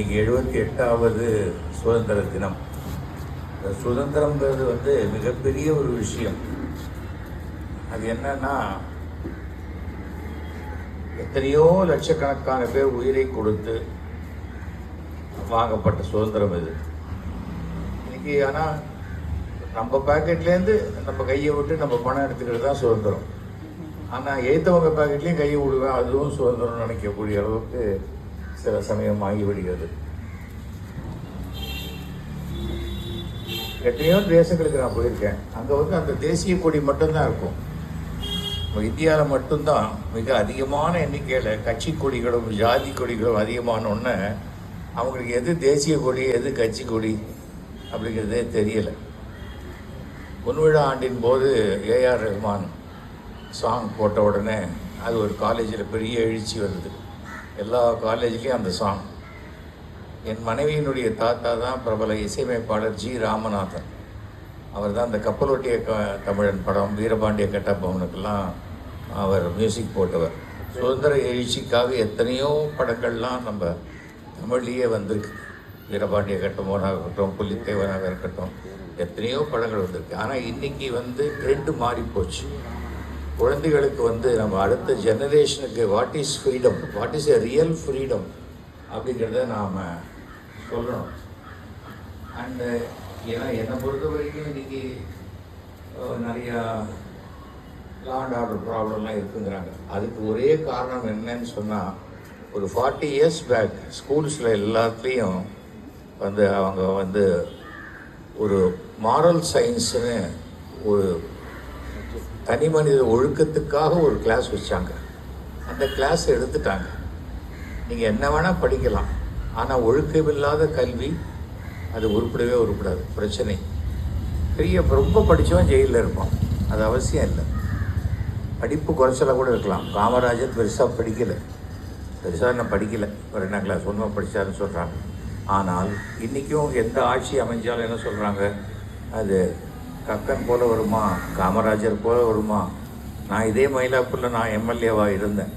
இன்னைக்கு எழுபத்தி எட்டாவது சுதந்திர தினம். இந்த சுதந்திரங்கிறது வந்து மிகப்பெரிய ஒரு விஷயம். அது என்னன்னா எத்தனையோ லட்சக்கணக்கான பேர் உயிரை கொடுத்து வாங்கப்பட்ட சுதந்திரம் இது. இன்னைக்கு ஆனால் நம்ம பாக்கெட்லேருந்து நம்ம கையை விட்டு நம்ம பணம் எடுத்துக்கிறது தான் சுதந்திரம். ஆனால் எய்த்தவங்க பாக்கெட்லேயும் கையை விடுவேன் அதுவும் சுதந்திரம்னு நினைக்கக்கூடிய அளவுக்கு சில சமயம் ஆகிவிடுகிறது. எத்தனையோ தேசங்களுக்கு நான் போயிருக்கேன். அங்கே வந்து அந்த தேசிய கொடி மட்டும்தான் இருக்கும். இந்தியாவில் மட்டும்தான் மிக அதிகமான எண்ணிக்கையில் கட்சி கொடிகளும் ஜாதி கொடிகளும் அதிகமான ஒன்று அவங்களுக்கு எது தேசிய கொடி எது கட்சி கொடி அப்படிங்கிறதே தெரியலை. பொன்விழா ஆண்டின் போது ஏஆர் ரஹ்மான் சாங் போட்ட உடனே அது ஒரு காலேஜில் பெரிய எழுச்சி வருது எல்லா காலேஜ்லேயும் அந்த சாங் என் மனைவியினுடைய தாத்தா தான் பிரபல இசையமைப்பாளர் ஜி ராமநாதன். அவர் தான் அந்த கப்பலோட்டிய க தமிழன் படம் வீரபாண்டிய கட்டபவனுக்கெல்லாம் அவர் மியூசிக் போட்டவர். சுதந்திர எழுச்சிக்காக எத்தனையோ படங்கள்லாம் நம்ம தமிழ்லேயே வந்திருக்கு. வீரபாண்டிய கட்டபொம்மனாக இருக்கட்டும் புலித்தேவனாக இருக்கட்டும் எத்தனையோ படங்கள் வந்திருக்கு. ஆனால் இன்னைக்கு வந்து ட்ரெண்டு மாறி போச்சு குழந்தைகளுக்கு வந்து நம்ம அடுத்த ஜெனரேஷனுக்கு what is freedom what is a real freedom அப்படிங்கிறத நாம் சொல்லணும். அண்டு ஏன்னா என்னை பொறுத்த வரைக்கும் இன்றைக்கி நிறையா லாண்ட் ஆர்டர் ப்ராப்ளம்லாம் இருக்குங்கிறாங்க. அதுக்கு ஒரே காரணம் என்னன்னு சொன்னால் ஒரு ஃபார்ட்டி இயர்ஸ் பேக் ஸ்கூல்ஸில் எல்லாத்துலேயும் வந்து அவங்க வந்து ஒரு மாரல் சயின்ஸுன்னு ஒரு தனி மனித ஒழுக்கத்துக்காக ஒரு கிளாஸ் வச்சாங்க. அந்த கிளாஸ் எடுத்துட்டாங்க. நீங்கள் என்ன வேணால் படிக்கலாம். ஆனால் ஒழுக்கமில்லாத கல்வி அது உருப்படவே உருப்படாது. பிரச்சனை. பெரிய ரொம்ப படித்தவன் ஜெயிலில் இருப்பான். அது அவசியம் இல்லை. படிப்பு குறைச்சலாக கூட இருக்கலாம். காமராஜர் பெருசாக படிக்கலை. பெருசாக நான் படிக்கலை. ஒரு என்ன கிளாஸ் ஒன்றும் படித்தாருன்னு சொல்கிறாங்க ஆனால் இன்றைக்கும் எந்த ஆட்சி அமைஞ்சாலும் என்ன சொல்கிறாங்க அது கக்கன் போல வருமா? காமராஜர் போல வருமா? நான் இதே மயிலாப்பூரில் நான் எம்எல்ஏவாக இருந்தேன்.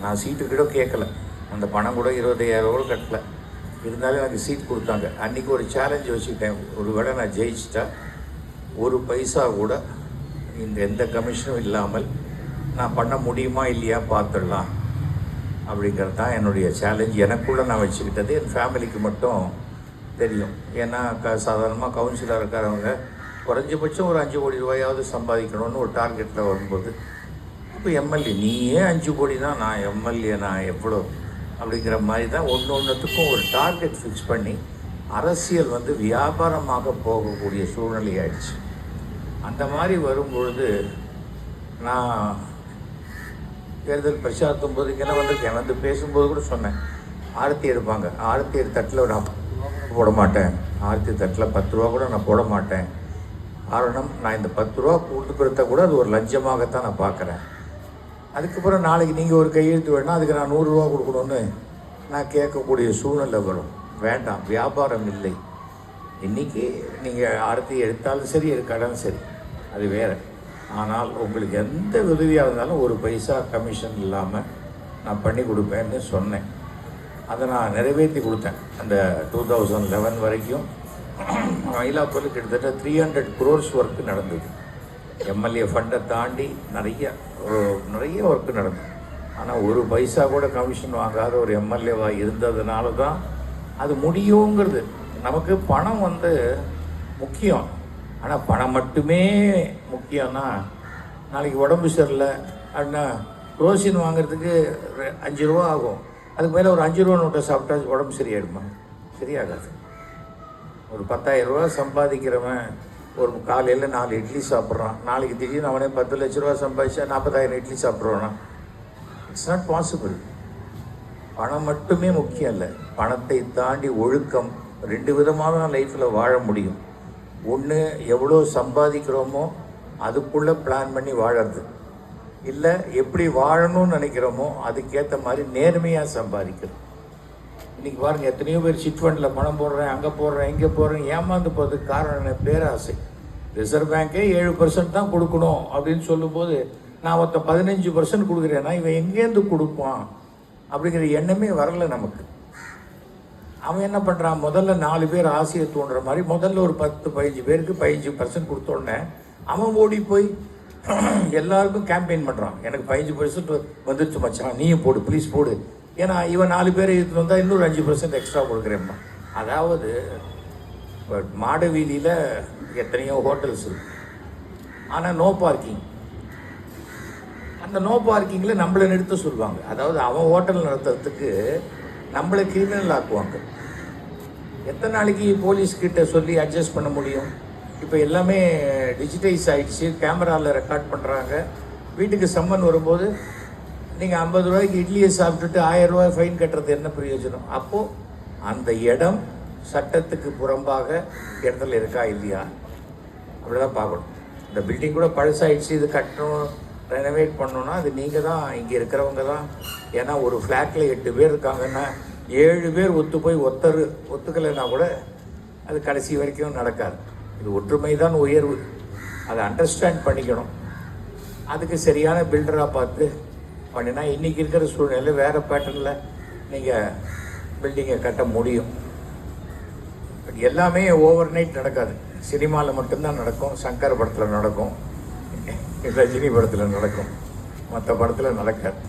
நான் சீட்டு கூட கேட்கல. அந்த பணம் கூட இருபத்தையாயிரம் ரூபா கட்டலை. இருந்தாலும் எனக்கு சீட் கொடுத்தாங்க. அன்றைக்கி ஒரு சேலஞ்ச் வச்சுக்கிட்டேன். ஒரு வேளை நான் ஜெயிச்சிட்டா ஒரு பைசா கூட இந்த எந்த கமிஷனும் இல்லாமல் நான் பண்ண முடியுமா இல்லையா பார்த்துடலாம் அப்படிங்கிறது தான் என்னுடைய சேலஞ்ச் எனக்குள்ளே நான் வச்சுக்கிட்டது என் ஃபேமிலிக்கு மட்டும் தெரியும். ஏன்னா க சாதாரணமாக கவுன்சிலர் இருக்கிறவங்க குறைஞ்சபட்சம் ஒரு அஞ்சு கோடி ரூபாயாவது சம்பாதிக்கணும்னு ஒரு டார்கெட்டில் வரும்போது இப்போ எம்எல்ஏ நீயே அஞ்சு கோடி தான் நான் எம்எல்ஏ நான் எவ்வளோ அப்படிங்கிற மாதிரி தான் ஒன்று ஒன்றுத்துக்கும் ஒரு டார்கெட் ஃபிக்ஸ் பண்ணி அரசியல் வந்து வியாபாரமாக போகக்கூடிய சூழ்நிலை ஆயிடுச்சு. அந்த மாதிரி வரும்பொழுது நான் தேர்தல் பிரச்சாரத்தும் போது என்ன வந்திருக்கேன் வந்து பேசும்போது கூட சொன்னேன். ஆரத்தி எடுப்பாங்க. ஆரத்தி எடுத்த தட்டில் நான் போட மாட்டேன். ஆரத்தி தட்டில் பத்து ரூபா கூட நான் போட மாட்டேன். காரணம் நான் இந்த பத்து ரூபா கொடுத்துக்கிறத கூட அது ஒரு லஞ்சமாகத்தான் நான் பார்க்குறேன். அதுக்கப்புறம் நாளைக்கு நீங்கள் ஒரு கையெழுத்து வேணால் அதுக்கு நான் நூறுரூவா கொடுக்கணும்னு நான் கேட்கக்கூடிய சூழ்நிலை வரும். வேண்டாம் வியாபாரம் இல்லை. இன்றைக்கி நீங்கள் ஆரத்தி எடுத்தாலும் சரி எடுக்காட்டாலும் சரி அது வேறு. ஆனால் உங்களுக்கு எந்த உதவியாக இருந்தாலும் ஒரு பைசா கமிஷன் இல்லாமல் நான் பண்ணி கொடுப்பேன்னு சொன்னேன். அதை நான் நிறைவேற்றி கொடுத்தேன். அந்த டூ தௌசண்ட் லெவன் வரைக்கும் மயிலாப்பூரில் கிட்டத்தட்ட த்ரீ ஹண்ட்ரட் குரோர்ஸ் ஒர்க் நடந்தது. எம்எல்ஏ ஃபண்டை தாண்டி நிறைய ஒரு- நிறைய ஒர்க்கு நடந்தது. ஆனால் ஒரு பைசா கூட கமிஷன் வாங்காத ஒரு எம்எல்ஏவாக இருந்ததுனால தான் அது முடியுங்கிறது. நமக்கு பணம் வந்து முக்கியம். ஆனால் பணம் மட்டுமே முக்கியம்னா நாளைக்கு உடம்பு சரியில்லை அப்படின்னா ரோசின் வாங்குறதுக்கு ரெ- அஞ்சு ரூபா ஆகும். அதுக்கு மேலே ஒரு அஞ்சு ரூபா நோட்டை சாப்பிட்டா உடம்பு சரியாயிடுமா? சரியாகாது. ஒரு பத்தாயிரம் ரூபா சம்பாதிக்கிறவன் ஒரு காலையில் நாலு இட்லி சாப்பிட்றான். நாளைக்கு திடீர்னு அவனே பத்து லட்ச ரூபா சம்பாதிச்சா நாற்பதாயிரம் இட்லி சாப்பிட்றானா இட்ஸ் நாட் பாசிபிள் பணம் மட்டுமே முக்கியம் இல்லை. பணத்தை தாண்டி ஒழுக்கம் ரெண்டு விதமாக தான் லைஃப்பில் வாழ முடியும். ஒன்று எவ்வளோ சம்பாதிக்கிறோமோ அதுக்குள்ளே பிளான் பண்ணி வாழறது. இல்லை எப்படி வாழணும்னு நினைக்கிறோமோ அதுக்கேற்ற மாதிரி நேர்மையாக சம்பாதிக்கிறது. இன்னைக்கு பாருங்க எத்தனையோ பேர் சிட் ஃபண்டில் பணம் போடுறேன் அங்கே போடுறேன் இங்கே போடுறேன் ஏமாந்து போகிறதுக்கு காரணம் என்ன? பேராசை. ரிசர்வ் பேங்கே ஏழு பர்சன்ட் தான் கொடுக்கணும் அப்படின்னு சொல்லும்போது நான் ஒருத்த பதினஞ்சு பர்சன்ட் கொடுக்குறேன்னா இவன் எங்கேருந்து கொடுப்பான்? அப்படிங்கிற எண்ணமே வரல நமக்கு. அவன் என்ன பண்ணுறான் முதல்ல நாலு பேர் ஆசையை தூண்டுற மாதிரி முதல்ல ஒரு பத்து பதினஞ்சு பேருக்கு பதினஞ்சு பர்சன்ட் கொடுத்தோடனே அவன் ஓடி போய் எல்லாருக்கும் கேம்பெயின் பண்ணுறான் எனக்கு பதினஞ்சு பர்சன்ட் வந்துருச்சு மச்சான் நீயும் போடு ப்ளீஸ் போடு. ஏன்னா இவன் நாலு பேர் எடுத்துட்டு வந்தால் இன்னொரு அஞ்சு பர்சன்ட் எக்ஸ்ட்ரா கொடுக்குறேம்மா. அதாவது பட் மாட வீதியில் எத்தனையோ ஹோட்டல்ஸ் ஆனால் நோ பார்க்கிங் அந்த நோ பார்க்கிங்கில் நம்மளை நிறுத்த சொல்லுவாங்க. அதாவது அவன் ஹோட்டல் நடத்துறதுக்கு நம்மளை கிரிமினல் ஆக்குவாங்க. எத்தனை நாளைக்கு போலீஸ்கிட்ட சொல்லி அட்ஜஸ்ட் பண்ண முடியும்? இப்போ எல்லாமே டிஜிட்டைஸ் ஆகிடுச்சு கேமராவில் ரெக்கார்ட் பண்ணுறாங்க வீட்டுக்கு சம்மன் வரும்போது நீங்கள் ஐம்பது ரூபாய்க்கு இட்லியை சாப்பிட்டுட்டு ஆயிரம் ரூபாய் ஃபைன் கட்டுறது என்ன பிரயோஜனம்? அப்போது அந்த இடம் சட்டத்துக்கு புறம்பாக இடத்துல இருக்கா இல்லையா? அப்படிதான் பார்க்கணும். இந்த பில்டிங் கூட பழசாயிடுச்சு இது கட்டணும் ரெனோவேட் பண்ணணும்னா அது நீங்கள் தான் இங்கே இருக்கிறவங்க தான். ஏன்னா ஒரு ஃப்ளாட்டில் எட்டு பேர் இருக்காங்கன்னா ஏழு பேர் ஒத்து போய் ஒத்தர் ஒத்துக்கலைன்னா கூட அது கடைசி வரைக்கும் நடக்காது. இது ஒற்றுமை தான் உயர்வு. அதை அண்டர்ஸ்டாண்ட் பண்ணிக்கணும். அதுக்கு சரியான பில்டராக பார்த்து பண்ணினா இன்றைக்கி இருக்கிற சூழ்நிலை வேறு பேட்டர்னில் நீங்கள் பில்டிங்கை கட்ட முடியும். பட் எல்லாமே ஓவர் நைட் நடக்காது. சினிமாவில் மட்டும்தான் நடக்கும். சங்கர் படத்தில் நடக்கும். ரஜினி படத்தில் நடக்கும். மற்ற படத்தில் நடக்காது.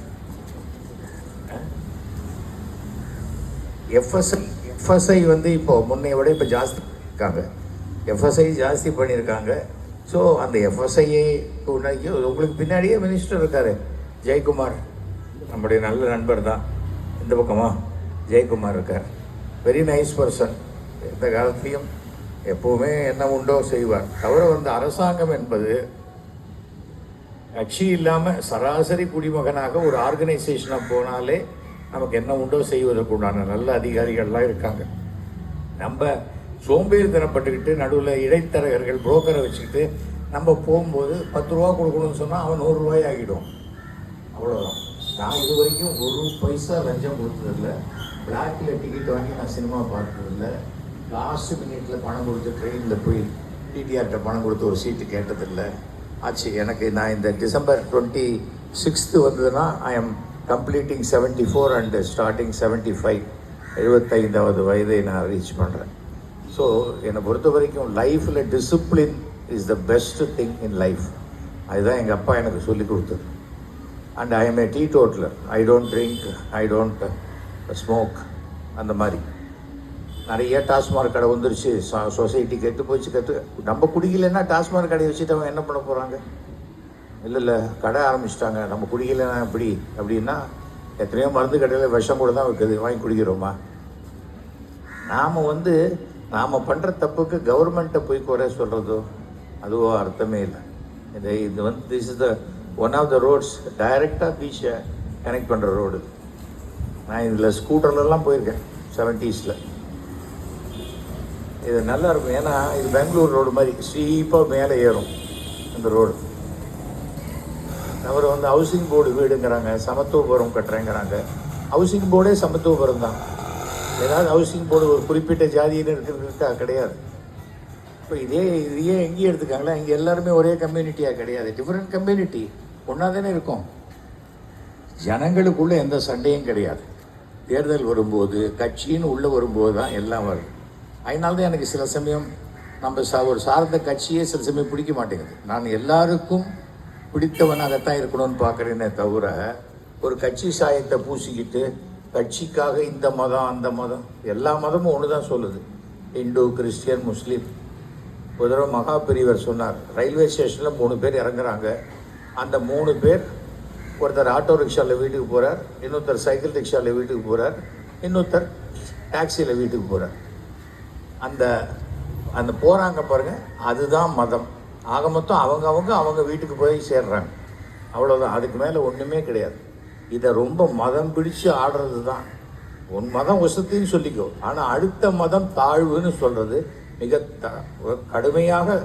எஃப்எஸ்ஐ எஃப்எஸ்ஐ வந்து இப்போ முன்னைய விட இப்போ ஜாஸ்தி இருக்காங்க எஃப்எஸ்ஐ ஜாஸ்தி பண்ணியிருக்காங்க ஸோ அந்த எஃப்எஸ்ஐயை உங்களுக்கு பின்னாடியே மினிஸ்டர் இருக்காரு. ஜெயக்குமார். நம்முடைய நல்ல நண்பர் தான். இந்த பக்கமாக ஜெயக்குமார் இருக்கார். வெரி நைஸ் பர்சன் எந்த காலத்துலேயும் எப்போவுமே என்ன உண்டோ செய்வார். தவிர வந்து அரசாங்கம் என்பது கட்சி இல்லாமல் சராசரி குடிமகனாக ஒரு ஆர்கனைசேஷனாக போனாலே நமக்கு என்ன உண்டோ செய்வதற்கு உண்டான நல்ல அதிகாரிகள்லாம் இருக்காங்க. நம்ம சோம்பேறித்தனப்பட்டுக்கிட்டு நடுவில் இடைத்தரகர்கள் புரோக்கரை வச்சுக்கிட்டு நம்ம போகும்போது பத்து ரூபா கொடுக்கணும்னு சொன்னால் அவன் நூறுரூவாய் ஆகிடும். அவ்வளோதான் நான் இது வரைக்கும் ஒரு பைசா லஞ்சம் கொடுத்ததில்ல. பிளாக்கில் டிக்கெட் வாங்கி நான் சினிமா பார்த்ததில்ல. லாஸ்ட் மினிட்ல பணம் கொடுத்து ட்ரெயினில் போய் டிடிஆர்கிட்ட பணம் கொடுத்து ஒரு சீட்டு கேட்டதில்லை. ஆச்சு எனக்கு நான் இந்த டிசம்பர் டுவெண்ட்டி சிக்ஸ்த்து வந்ததுன்னா I am completing seventy four and starting seventy five எழுபத்தைந்தாவது வயதை நான் ரீச் பண்ணுறேன் ஸோ என்னை பொறுத்த வரைக்கும் லைஃப்பில் discipline is the best thing in life அதுதான் எங்கள் அப்பா எனக்கு சொல்லி கொடுத்தது. And I am a teetotaller I don't drink I don't smoke அந்த மாதிரி. நிறைய டாஸ்மாக் கடை வந்துருச்சு. சொசைட்டி கெட்டு போச்சு கற்று நம்ம குடிக்கலைன்னா டாஸ்மாக் கடையை வச்சுட்டு அவன் என்ன பண்ண போகிறாங்க இல்லை இல்லை கடை ஆரம்பிச்சிட்டாங்க. நம்ம குடிக்கலைன்னா எப்படி? அப்படின்னா எத்தனையோ மருந்து கடையில் விஷம் கூட தான் வைக்குது வாங்கி குடிக்கிறோமா? நாம் வந்து நாம் பண்ணுற தப்புக்கு கவர்மெண்ட்டை போய் குறை சொல்கிறதோ அதுவோ அர்த்தமே இல்லை. இது இது வந்து this is the one of the roads டைரெக்டாக பீச்சை கனெக்ட் பண்ணுற ரோடு நான் இதில் ஸ்கூட்டர்லலாம் போயிருக்கேன் செவன்ட்டீஸில் இது நல்லா இருக்கும். ஏன்னா இது பெங்களூர் ரோடு மாதிரி ஸ்டீப்பாக மேலே ஏறும் இந்த ரோடு அவர் வந்து ஹவுசிங் போர்டு வீடுங்கிறாங்க சமத்துவபுரம் கட்டுறேங்கிறாங்க. ஹவுசிங் போர்டே சமத்துவபுரம் தான். ஏதாவது ஹவுசிங் போர்டு ஒரு குறிப்பிட்ட ஜாதியில் இருக்கிறதுக்கா கிடையாது. இப்போ இதே இதையே எங்கேயும் எடுத்துக்காங்களா இங்கே எல்லாருமே ஒரே கம்யூனிட்டியாக கிடையாது. டிஃப்ரெண்ட் கம்யூனிட்டி ஒன்றா தானே இருக்கும்? ஜனங்களுக்குள்ள எந்த சண்டையும் கிடையாது. தேர்தல் வரும்போது கட்சின்னு உள்ளே வரும்போது தான் எல்லாம் வரும். அதனால தான் எனக்கு சில சமயம் நம்ம சா ஒரு சார்ந்த கட்சியே சில சமயம் பிடிக்க மாட்டேங்குது. நான் எல்லாருக்கும் பிடித்தவனாகத்தான் இருக்கணும்னு பார்க்குறேனே தவிர ஒரு கட்சி சாயத்தை பூசிக்கிட்டு கட்சிக்காக இந்த மதம் அந்த மதம் எல்லா மதமும் ஒன்று தான் சொல்லுது. இந்து கிறிஸ்டியன் முஸ்லீம். ஒரு தடவை மகா பெரியவர் சொன்னார் ரயில்வே ஸ்டேஷனில் மூணு பேர் இறங்குறாங்க. அந்த மூணு பேர் ஒருத்தர் ஆட்டோ ரிக்ஷாவில் வீட்டுக்கு போகிறார் இன்னொருத்தர் சைக்கிள் ரிக்ஷாவில் வீட்டுக்கு போகிறார் இன்னொருத்தர் டாக்ஸியில் வீட்டுக்கு போகிறார் அந்த அந்த போகிறாங்க பாருங்க அதுதான் மதம். ஆக மொத்தம் அவங்க அவங்க அவங்க வீட்டுக்கு போய் சேர்றாங்க. அவ்வளோதான் அதுக்கு மேலே ஒன்றுமே கிடையாது. இதை ரொம்ப மதம் பிடிச்சு ஆடுறது தான் உன் மதம் உசத்தின்னு சொல்லிக்கோ. ஆனால் அடுத்த மதம் தாழ்வுன்னு சொல்கிறது மிக த கடுமையாக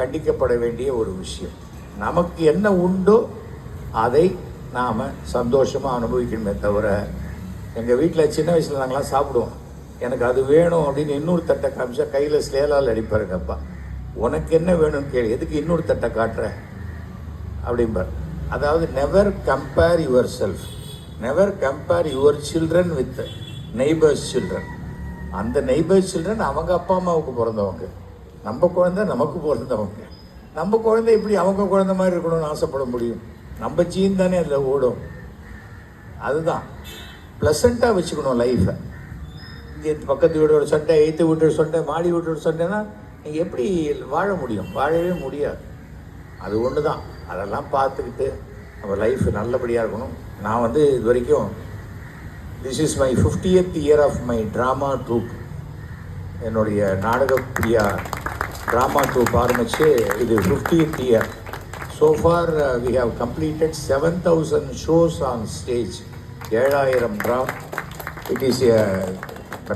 கண்டிக்கப்பட வேண்டிய ஒரு விஷயம். நமக்கு என்ன உண்டோ அதை நாம் சந்தோஷமாக அனுபவிக்கணுமே தவிர எங்கள் வீட்டில் சின்ன வயசில் நாங்களாம் சாப்பிடுவோம். எனக்கு அது வேணும் அப்படின்னு இன்னொரு தட்டை காமிச்சா கையில் ஸ்லேலால் அடிப்பாருங்க அப்பா. உனக்கு என்ன வேணும்னு கேளு. எதுக்கு இன்னொரு தட்டை காட்டுற? அப்படிம்பார். அதாவது never compare yourself never compare your children with neighbours children அந்த நெய்பர்ஸ் சில்ட்ரன் அவங்க அப்பா அம்மாவுக்கு பிறந்தவங்க. நம்ம குழந்தை நமக்கு பிறந்தவங்க. நம்ம குழந்தை எப்படி அவங்க குழந்த மாதிரி இருக்கணும்னு ஆசைப்பட முடியும்? நம்ம ஜீன் தானே அதில் ஓடும். அதுதான். ப்ளசண்ட்டாக வச்சுக்கணும் லைஃப்பை இங்கே பக்கத்து வீட்டோட சண்டை எய்த்து வீட்டோட சண்டை மாடி வீட்டோட சண்டைனா நீங்கள் எப்படி வாழ முடியும்? வாழவே முடியாது. அது ஒன்று தான் அதெல்லாம் பார்த்துக்கிட்டு நம்ம லைஃப் நல்லபடியாக இருக்கணும். நான் வந்து இது வரைக்கும் this is my fiftieth year of my drama troupe என்னுடைய நாடக பிரியா ட்ராமா ட்ரூப் ஆரம்பித்து இது fifteenth year so far we have completed seven thousand shows on stage ஏழாயிரம் draw it is a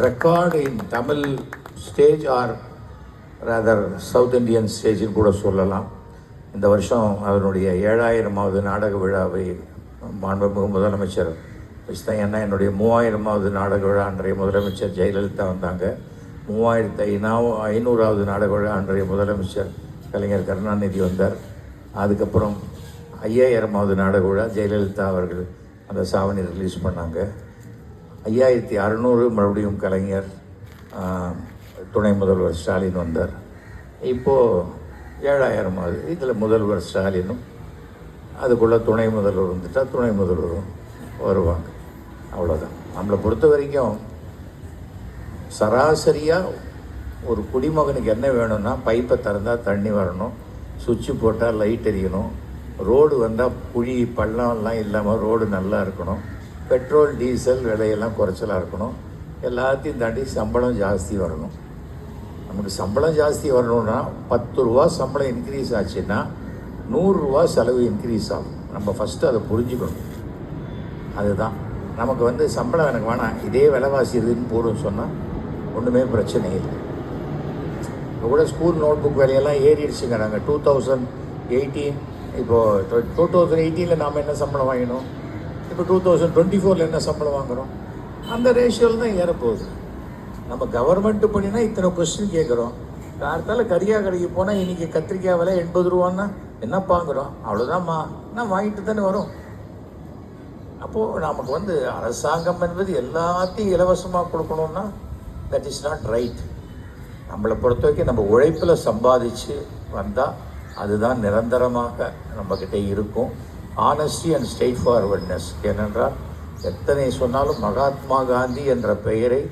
record in Tamil stage or rather South Indian ஸ்டேஜின்னு கூட சொல்லலாம். இந்த வருஷம் அவருடைய ஏழாயிரமாவது நாடக விழாவை மாண்புமிகு முதலமைச்சர் வச்சுதான் ஏன்னா என்னுடைய மூவாயிரமாவது நாடக விழா அன்றைய முதலமைச்சர் ஜெயலலிதா வந்தாங்க. மூவாயிரத்து ஐநாவு ஐநூறாவது நாடக விழா அன்றைய முதலமைச்சர் கலைஞர் கருணாநிதி வந்தார். அதுக்கப்புறம் ஐயாயிரமாவது நாடக விழா ஜெயலலிதா அவர்கள் அந்த சாவணி ரிலீஸ் பண்ணாங்க. ஐயாயிரத்தி அறநூறு மறுபடியும் கலைஞர் துணை முதல்வர் ஸ்டாலின் வந்தார். இப்போது ஏழாயிரமாவது இதில் முதல்வர் ஸ்டாலினும் அதுக்குள்ளே துணை முதல்வர் வந்துட்டால் துணை முதல்வரும் வருவாங்க. அவ்வளோதான் நம்மளை பொறுத்த வரைக்கும் சராசரியாக ஒரு குடிமகனுக்கு என்ன வேணும்னா பைப்பை திறந்தால் தண்ணி வரணும் சுவிட்சு போட்டால் லைட் எரியணும் ரோடு வந்தால் குழி பள்ளம்லாம் இல்லாமல் ரோடு நல்லா இருக்கணும் பெட்ரோல் டீசல் விலையெல்லாம் குறைச்சலாக இருக்கணும் எல்லாத்தையும் தாண்டி சம்பளம் ஜாஸ்தி வரணும். நமக்கு சம்பளம் ஜாஸ்தி வரணும்னா பத்து ரூபா சம்பளம் இன்க்ரீஸ் ஆச்சுன்னா நூறுரூவா செலவு இன்க்ரீஸ் ஆகும். நம்ம ஃபஸ்ட்டு அதை புரிஞ்சுக்கணும். அதுதான். நமக்கு வந்து சம்பளம் எனக்கு வேணாம். இதே விலைவாசி இதுன்னு போடும் சொன்னால் ஒன்றுமே பிரச்சனை இல்லை. இப்போ கூட ஸ்கூல் நோட் புக் விலையெல்லாம் ஏறிடுச்சுங்க நாங்கள் டூ தௌசண்ட் எயிட்டீன் இப்போது டூ தௌசண்ட் எயிட்டீனில் நாம் என்ன சம்பளம் வாங்கினோம்? இப்போ டூ தௌசண்ட் டுவெண்ட்டி ஃபோரில் என்ன சம்பளம் வாங்குகிறோம் அந்த ரேஷியோவில் தான் ஏறப்போகுது. நம்ம கவர்மெண்ட்டு பண்ணினா இத்தனை கொஸ்டின் கேட்குறோம் காலத்தால் கரியா கடைக்கு போனால் இன்றைக்கி கத்திரிக்காய் விலை எண்பது ரூபான்னா என்ன பாங்குறோம் அவ்வளோதான்மா நான் வாங்கிட்டு தானே வரும். அப்போது நமக்கு வந்து அரசாங்கம் என்பது எல்லாத்தையும் இலவசமாக கொடுக்கணுன்னா தட் இஸ் நாட் ரைட் நம்மளை பொறுத்த வரைக்கும் நம்ம உழைப்பில் சம்பாதிச்சு வந்தால் அதுதான் நிரந்தரமாக நம்மக்கிட்ட இருக்கும். ஆனஸ்டி அண்ட் ஸ்ட்ரெயிட் ஃபார்வர்ட்னஸ் ஏனென்றால் எத்தனை சொன்னாலும் மகாத்மா காந்தி என்ற பெயரை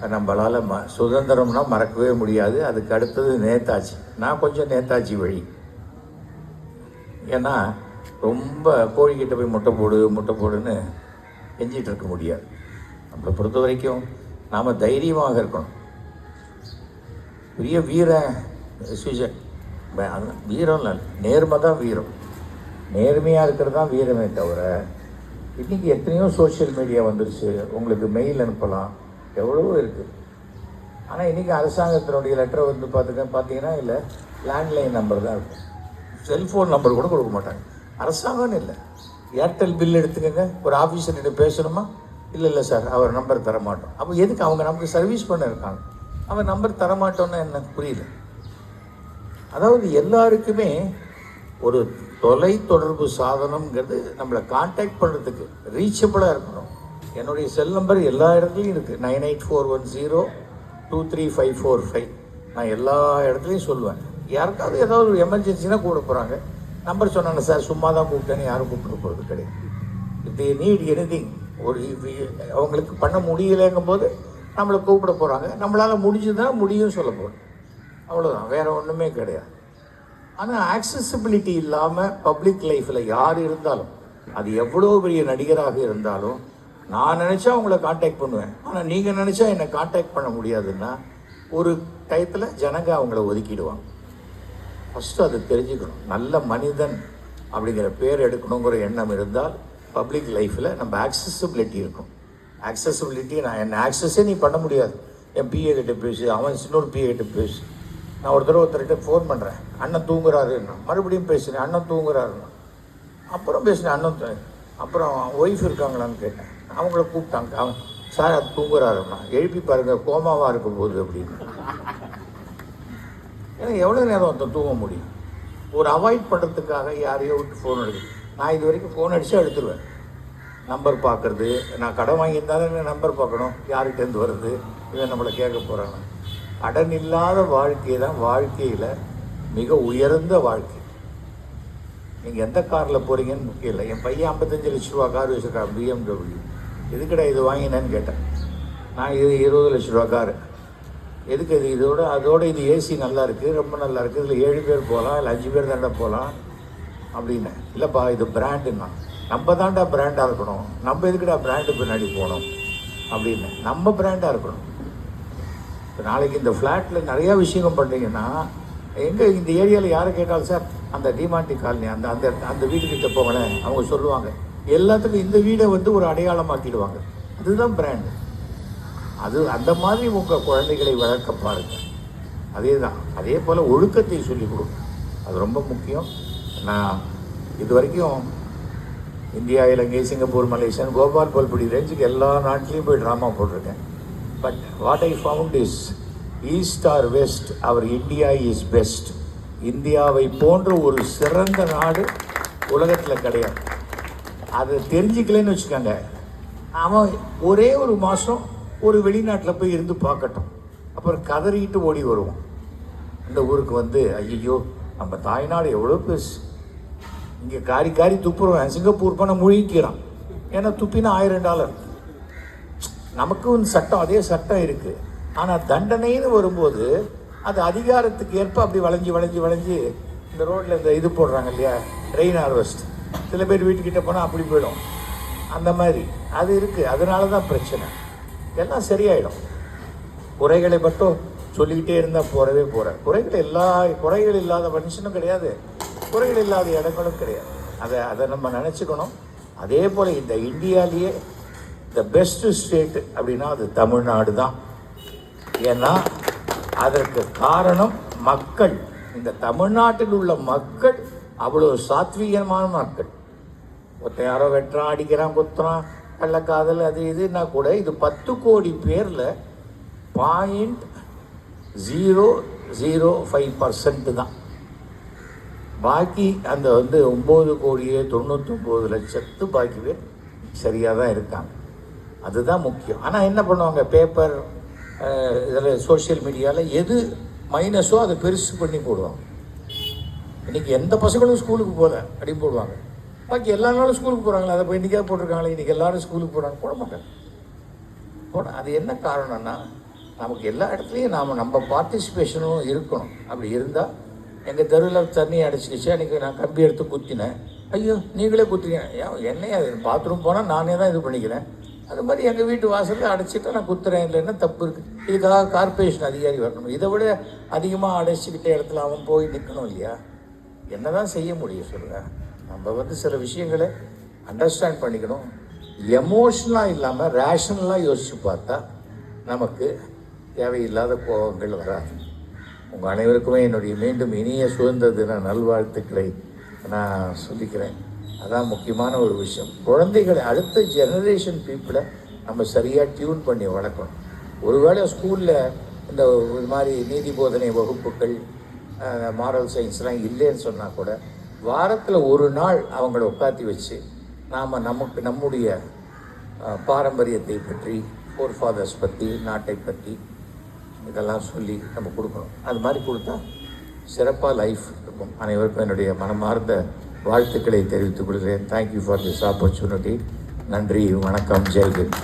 நம்மளால் ம சுதந்திரம்னா மறக்கவே முடியாது. அதுக்கு அடுத்தது நேதாஜி. நான் கொஞ்சம் நேதாஜி வழி. ஏன்னா ரொம்ப கோழிக்கிட்ட போய் முட்டை போடு முட்டை போடுன்னு எஞ்சிகிட்டு இருக்க முடியாது. நம்மளை பொறுத்த வரைக்கும் நாம் தைரியமாக இருக்கணும். பெரிய வீரன் சுஜன் வீரம் இல்லை நேர்மை தான் வீரம். நேர்மையாக இருக்கிறது தான் வீரமே தவிர இன்றைக்கி எத்தனையோ சோஷியல் மீடியா வந்துருச்சு. உங்களுக்கு மெயில் அனுப்பலாம். எவ்வளவோ இருக்குது ஆனால் இன்றைக்கி அரசாங்கத்தினுடைய லெட்டரை வந்து பார்த்துக்க பார்த்தீங்கன்னா இல்லை லேண்ட்லைன் நம்பர் தான் இருக்கும் செல்ஃபோன் நம்பர் கூட கொடுக்க மாட்டாங்க. அரசாங்கம்னு இல்லை. ஏர்டெல் பில் எடுத்துக்கோங்க. ஒரு ஆஃபீஸர்கிட்ட பேசணுமா? இல்லை இல்லை சார் அவர் நம்பர் தர மாட்டோம் அப்போ எதுக்கு அவங்க நமக்கு சர்வீஸ் பண்ண இருக்காங்க அவர் நம்பர் தர மாட்டோம்னா புரியல. அதாவது எல்லாருக்குமே ஒரு தொலை தொடர்பு சாதனம்ங்கிறது நம்மளை காண்டாக்ட் பண்ணுறதுக்கு ரீச்சபிளாக இருக்கணும். என்னுடைய செல் நம்பர் எல்லா இடத்துலையும் இருக்குது nine eight four one zero two three five four five நான் எல்லா இடத்துலையும் சொல்லுவேன். யாருக்காவது ஏதாவது ஒரு எமர்ஜென்சினா கூட போகிறாங்க நம்பர் சொன்னாங்க சார் சும்மா தான் கூப்பிட்டேன்னு யாரும் கூப்பிட்டு போகிறது கிடையாது. இது நீட் எனிதிங் ஒரு அவங்களுக்கு பண்ண முடியலைங்கும் போது நம்மளை கூப்பிட போகிறாங்க நம்மளால் முடிஞ்சுதுன்னா முடியும் சொல்ல போகிறோம் அவ்வளோதான் வேறு ஒன்றுமே கிடையாது. ஆனால் ஆக்சசிபிலிட்டி இல்லாமல் பப்ளிக் லைஃப்பில் யார் இருந்தாலும் அது எவ்வளோ பெரிய நடிகராக இருந்தாலும் நான் நினச்சா உங்களை காண்டாக்ட் பண்ணுவேன். ஆனால் நீங்கள் நினச்சா என்னை காண்டாக்ட் பண்ண முடியாதுன்னா ஒரு டயத்தில் ஜனங்க அவங்கள ஒதுக்கிடுவாங்க. ஃபஸ்ட்டு அது தெரிஞ்சுக்கணும். நல்ல மனிதன் அப்படிங்கிற பேர் எடுக்கணுங்கிற எண்ணம் இருந்தால் பப்ளிக் லைஃப்பில் நம்ம ஆக்சசபிலிட்டி இருக்கும். ஆக்சசபிலிட்டி நான் என்னை ஆக்சஸே நீ பண்ண முடியாது. என் பிஏ கிட்ட பேசு அவன் இன்னொரு பிஏ கிட்ட பேசு. நான் ஒரு தடவை ஒருத்தர்கிட்ட ஃபோன் பண்ணுறேன் அண்ணன் தூங்குறாருன்னா மறுபடியும் பேசுகிறேன் அண்ணன் தூங்குறாருன்னா அப்புறம் பேசினேன் அண்ணன் அப்புறம் ஒய்ஃப் இருக்காங்களான்னு கேட்டேன். அவங்கள கூப்பிட்டாங்க. அவன் சார் அது தூங்குறாருன்னா எழுப்பி பாருங்க. கோமாவாக இருக்கும் போது அப்படின்னு. ஏன்னா எவ்வளோ நேரம் ஒருத்தன் தூங்க முடியும்? ஒரு அவாய்ட் பண்ணுறதுக்காக யாரையோ விட்டு ஃபோன் எடுக்கு நான் இது வரைக்கும் ஃபோன் அடித்து எடுத்துருவேன். நம்பர் பார்க்குறது நான் கடன் வாங்கியிருந்தாலும் நம்பர் பார்க்கணும்? யார்கிட்டேருந்து வருது? இவன் நம்மளை கேட்க போகிறாங்க கடன் இல்லாத வாழ்க்கை தான் வாழ்க்கையில் மிக உயர்ந்த வாழ்க்கை. நீங்கள் எந்த காரில் போகிறீங்கன்னு முக்கியம் இல்லை. என் பையன் ஐம்பத்தஞ்சு லட்ச ரூபா கார் வச்சுருக்கான் பிஎம்டபிள்யூ எதுக்கடா இது வாங்கினேன்னு கேட்டேன். நான் இது இருபது லட்ச ரூபா காரு. எதுக்கு இது? இதோட அதோட இது ஏசி நல்லா இருக்குது ரொம்ப நல்லா இருக்குது இதில் ஏழு பேர் போகலாம் இல்லை அஞ்சு பேர் தாண்டா போகலாம். அப்படின்னு. இல்லைப்பா இது பிராண்டுன்னா நம்ம தான்டா பிராண்டாக இருக்கணும். நம்ம எதுக்குடா பிராண்டு பின்னாடி போகணும்? அப்படின்னு. நம்ம பிராண்டாக இருக்கணும். இப்போ நாளைக்கு இந்த ஃப்ளாட்டில் நிறையா விஷயங்கள் பண்ணுறீங்கன்னா எங்கே இந்த ஏரியாவில் யாரை கேட்டாலும் சார் அந்த டிமாண்டி காலனி அந்த அந்த அந்த வீட்டுக்கிட்ட போங்களேன். அவங்க சொல்லுவாங்க. எல்லாத்துக்கும் இந்த வீடை வந்து ஒரு அடையாளமாக்கிடுவாங்க. அதுதான் பிராண்டு அது அந்த மாதிரி உங்கள் குழந்தைகளை வளர்க்க பாருங்க. அதே தான் அதே போல் ஒழுக்கத்தை சொல்லிக் கொடுங்க. அது ரொம்ப முக்கியம். நான் இது வரைக்கும் India Ilangai Singapore Malaysian Gopal பல்புடி ரேஞ்சுக்கு எல்லா நாட்டிலையும் போய் ட்ராமா போட்டிருக்கேன். But what I found is east or west our India is best இந்தியாவை போன்ற ஒரு சிறந்த நாடு உலகத்தில் கிடையாது. அதை தெரிஞ்சுக்கலன்னு வச்சுக்கோங்க. அவன் ஒரே ஒரு மாதம் ஒரு வெளிநாட்டில் போய் இருந்து பார்க்கட்டும். அப்புறம் கதறிட்டு ஓடி வருவோம். அந்த ஊருக்கு வந்து ஐயோ நம்ம தாய்நாடு எவ்வளோ பெருசு. இங்கே காரி காரி துப்புருவேன் சிங்கப்பூர் போனால் முழுகிக்கிறான். ஏன்னா துப்பினா ஆயிரம் டாலர். நமக்கும் சட்டம் அதே சட்டம் இருக்குது ஆனால் தண்டனைன்னு வரும்போது அது அதிகாரத்துக்கு ஏற்ப அப்படி வளைஞ்சி வளைஞ்சி வளைஞ்சி இந்த ரோட்டில் இந்த இது போடுறாங்க இல்லையா? ரெயின் ஹார்வெஸ்ட் சில பேர் வீட்டுக்கிட்ட போனால் அப்படி போயிடும். அந்த மாதிரி. அது இருக்குது அதனால தான் பிரச்சனை. எல்லாம் சரியாயிடும். குறைகளை மட்டும் சொல்லிக்கிட்டே இருந்தால் போகிறவே போகிற குறைகள் எல்லா குறைகள் இல்லாத மனுஷனும் கிடையாது. குறைகள் இல்லாத இடங்களும் கிடையாது. அதை அதை நம்ம நினச்சிக்கணும். அதே போல் இந்த இந்தியாவிலேயே த பெஸ்ட் ஸ்டேட் அப்படின்னா அது தமிழ்நாடு தான். ஏன்னா அதற்கு காரணம் மக்கள். இந்த தமிழ்நாட்டில் உள்ள மக்கள் அவ்வளோ சாத்வீகமான மக்கள். ஒருத்தன் யாரோ வெட்டுறான் அடிக்கிறான் குத்துறான் கள்ளக்காதல் அது இதுன்னா கூட இது பத்து கோடி பேரில் point zero zero five percent தான். பாக்கி அந்த வந்து ஒம்பது கோடியே தொண்ணூத்தொம்பது லட்சத்து பாக்கி பேர் சரியாக தான் இருக்காங்க. அதுதான் முக்கியம். ஆனால் என்ன பண்ணுவாங்க? பேப்பர் இதில் சோஷியல் மீடியாவில் எது மைனஸோ அதை பெருசு பண்ணி போடுவாங்க. இன்றைக்கி எந்த பசங்களும் ஸ்கூலுக்கு போகல அப்படின்னு போடுவாங்க. பாக்கி எல்லா நாளும் ஸ்கூலுக்கு போகிறாங்களா அதை போய் இன்றைக்கே போட்டிருக்காங்களே. இன்றைக்கி எல்லாரும் ஸ்கூலுக்கு போகிறாங்க போட மாட்டாங்க. போட அது என்ன காரணம்னா நமக்கு எல்லா இடத்துலையும் நாம் நம்ம பார்ட்டிசிபேஷனும் இருக்கணும். அப்படி இருந்தால் எங்கள் தெருவில் தண்ணி அடிச்சிக்கிச்சு அன்றைக்கி நான் கம்பி எடுத்து குத்தினேன். ஐயோ நீங்களே குத்துறீங்க. ஏன் என்னையா பாத்ரூம் போனால் நானே தான் இது பண்ணிக்கிறேன். அது மாதிரி எங்கள் வீட்டு வாசலில் அடைச்சிட்டு நான் குத்துறேன். இல்லைன்னா தப்பு இருக்குது இதுக்காக கார்பரேஷன் அதிகாரி வரணும். இதை விட அதிகமாக அடைச்சிக்கிட்ட இடத்துல அவன் போய் நிற்கணும் இல்லையா? என்ன தான் செய்ய முடியும் சொல்லுங்கள் நம்ம வந்து சில விஷயங்களை அண்டர்ஸ்டாண்ட் பண்ணிக்கணும். எமோஷ்னலாக இல்லாமல் ரேஷனலாக யோசித்து பார்த்தா நமக்கு தேவையில்லாத கோபங்கள் வராது. உங்கள் அனைவருக்குமே என்னுடைய மீண்டும் இனிய சுதந்திர தின நல்வாழ்த்துக்களை நான் சொல்லிக்கிறேன். அதான் முக்கியமான ஒரு விஷயம். குழந்தைகளை அடுத்த ஜெனரேஷன் பீப்புளை நம்ம சரியாக டியூன் பண்ணி வளர்க்கணும். ஒருவேளை ஸ்கூலில் இந்த ஒரு மாதிரி நீதி போதனை வகுப்புகள் மாரல் சயின்ஸ்லாம் இல்லைன்னு சொன்னால் கூட வாரத்தில் ஒரு நாள் அவங்கள உட்காத்தி வச்சு நாம் நமக்கு நம்முடைய பாரம்பரியத்தை பற்றி ஃபோர் ஃபாதர்ஸ் பற்றி நாட்டை பற்றி இதெல்லாம் சொல்லி நம்ம கொடுக்கணும். அது மாதிரி கொடுத்தா சிறப்பாக லைஃப் இருக்கும். அனைவருக்கும் என்னுடைய மனமார்ந்த வாழ்த்துக்களை தெரிவித்துக் கொள்கிறேன். தேங்க்யூ ஃபார் திஸ் ஆப்பர்ச்சுனிட்டி நன்றி வணக்கம் ஜெய்ஹிந்த்.